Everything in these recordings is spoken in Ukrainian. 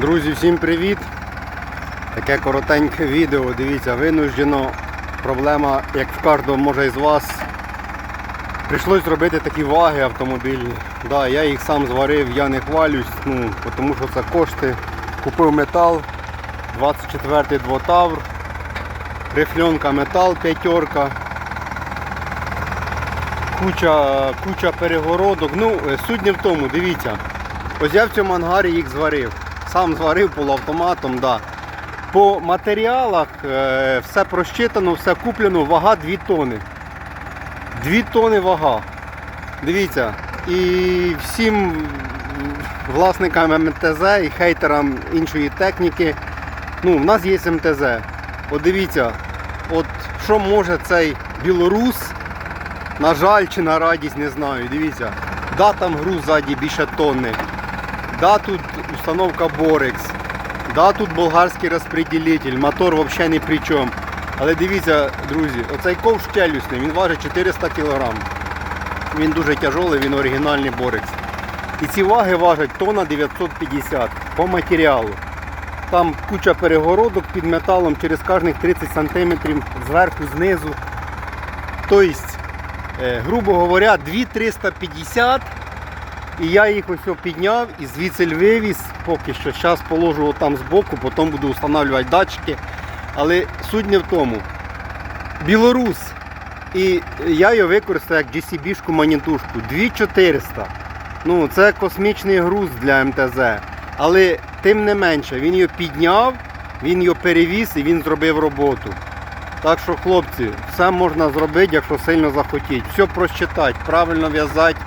Друзі, всім привіт! Таке коротеньке відео. Дивіться, винуждено проблема, як в кожному може із вас. Прийшлось зробити такі ваги автомобільні. Да, я їх сам зварив, я не хвалюсь, ну, тому що це кошти. Купив метал, 24 двотавр, рифльонка метал, п'ятерка. Куча, куча перегородок. Ну, е, суть не в тому, дивіться. Ось я в цьому ангарі їх зварив. Сам зварив полуавтоматом, да. По матеріалах е, все просчитано, все куплено, вага 2 тони. 2 тони вага. Дивіться. І всім власникам МТЗ і хейтерам іншої техніки. Ну, в нас є МТЗ. От дивіться, от що може цей білорус, на жаль чи на радість, не знаю. Дивіться. Да, там груз ззаді більше тонни. Да, тут установка Borex. Да, тут болгарський розпреділитель, мотор взагалі ні при чому. Але дивіться, друзі, оцей ковш челюсний, він важить 400 кг. Він дуже тяжелий, він оригінальний Borex. І ці ваги важать тонна 950 по матеріалу. Там куча перегородок під металом через кожних 30 см зверху, знизу. Тобто, е, грубо говоря, 2350 і я їх ось підняв і звідси вивіз поки що. Зараз положу там збоку, потім буду встановлювати датчики. Але суть не в тому. Білорус. І я його використав як GCB-шку манітушку. 2400. Ну, це космічний груз для МТЗ. Але тим не менше, він його підняв, він його перевіз і він зробив роботу. Так що, хлопці, все можна зробити, якщо сильно захотіть. Все просчитати, правильно в'язати.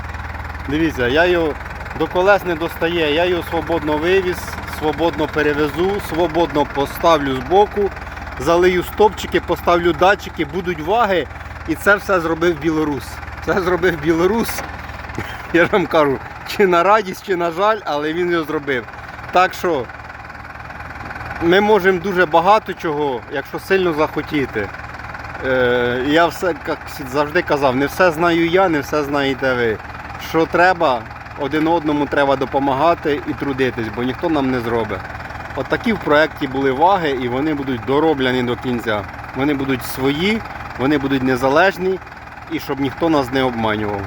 Дивіться, я його до колес не достає, я його свободно вивіз, свободно перевезу, свободно поставлю збоку, залию стопчики, поставлю датчики, будуть ваги. І це все зробив білорус. Це зробив білорус. Я вам кажу, чи на радість, чи на жаль, але він його зробив. Так що ми можемо дуже багато чого, якщо сильно захотіти. Е, я все як завжди казав, не все знаю я, не все знаєте ви. Що треба, один одному треба допомагати і трудитись, бо ніхто нам не зробить. От такі в проєкті були ваги і вони будуть дороблені до кінця. Вони будуть свої, вони будуть незалежні і щоб ніхто нас не обманював.